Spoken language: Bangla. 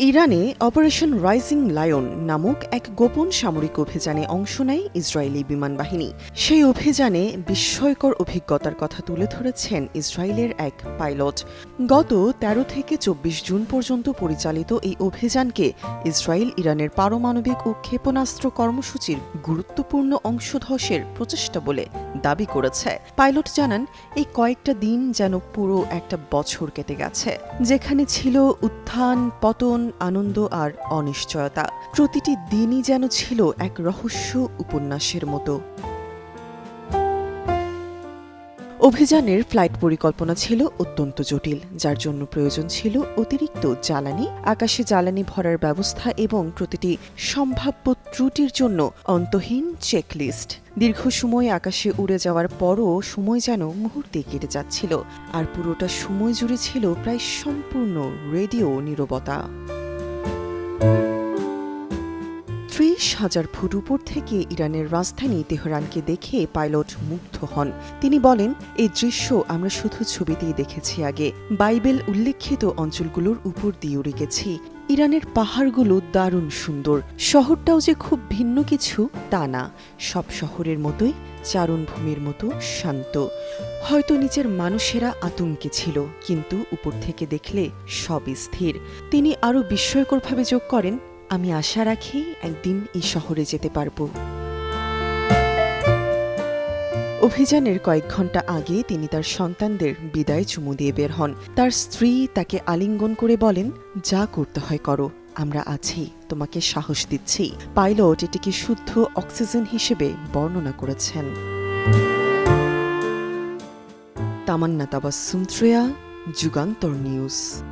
ইরানে অপারেশন রাইজিং লায়ন নামক এক গোপন সামরিক অভিযানে অংশ নেয় ইসরায়েলি বিমান বাহিনী। সেই অভিযানে বিস্ময়কর অভিজ্ঞতার কথা তুলে ধরেছেন ইসরায়েলের এক পাইলট। গত ১৩ থেকে চব্বিশ জুন পর্যন্ত পরিচালিত এই অভিযানকে ইসরায়েল ইরানের পারমাণবিক ও ক্ষেপণাস্ত্র কর্মসূচির গুরুত্বপূর্ণ অংশ ধসের প্রচেষ্টা বলে দাবি করেছে। পাইলট জানান, এই কয়েকটা দিন যেন পুরো একটা বছর কেটে গেছে। যেখানে ছিল উত্থান, পতন আনন্দ আর অনিশ্চয়তা। প্রতিটি দিনই যেন ছিল এক রহস্য উপন্যাসের মতো। অভিযানের ফ্লাইট পরিকল্পনা ছিল অত্যন্ত জটিল, যার জন্য প্রয়োজন ছিল অতিরিক্ত জ্বালানি, আকাশে জ্বালানি ভরার ব্যবস্থা এবং প্রতিটি সম্ভাব্য ত্রুটির জন্য অন্তহীন চেকলিস্ট। দীর্ঘ সময় আকাশে উড়ে যাওয়ার পরও সময় যেন মুহূর্তে কেটে যাচ্ছিল, আর পুরোটা সময় জুড়ে ছিল প্রায় সম্পূর্ণ রেডিও নীরবতা। ত্রিশ হাজার ফুট উপর থেকে ইরানের রাজধানী তেহরানকে দেখে পাইলট মুগ্ধ হন। তিনি বলেন, এই দৃশ্য আমরা শুধু ছবিতেই দেখেছি আগে। বাইবেল উল্লেখিত অঞ্চলগুলোর উপর দিয়ে উড়ে গেছি ইরানের পাহাড়গুলো দারুণ সুন্দর। শহরটাও যে খুব ভিন্ন কিছু, তা না। সব শহরের মতোই চারণভূমির মতো শান্ত। হয়তো নিচের মানুষেরা আতঙ্কে ছিল, কিন্তু উপর থেকে দেখলে সব স্থির। তিনি আরও বিস্ময়করভাবে যোগ করেন আমি আশা রাখি একদিন এই শহরে যেতে পারব। অভিযানের কয়েক ঘণ্টা আগে তিনি তার সন্তানদের বিদায় চুমু দিয়ে বের হন। তার স্ত্রী তাকে আলিঙ্গন করে বলেন, যা করতে হয় করো, আমরা আছি, তোমাকে সাহস দিচ্ছি। পাইলট এটিকে শুদ্ধ অক্সিজেন হিসেবে বর্ণনা করেছেন। তামান্না তাবাসুম ত্রেয়া, যুগান্তর নিউজ।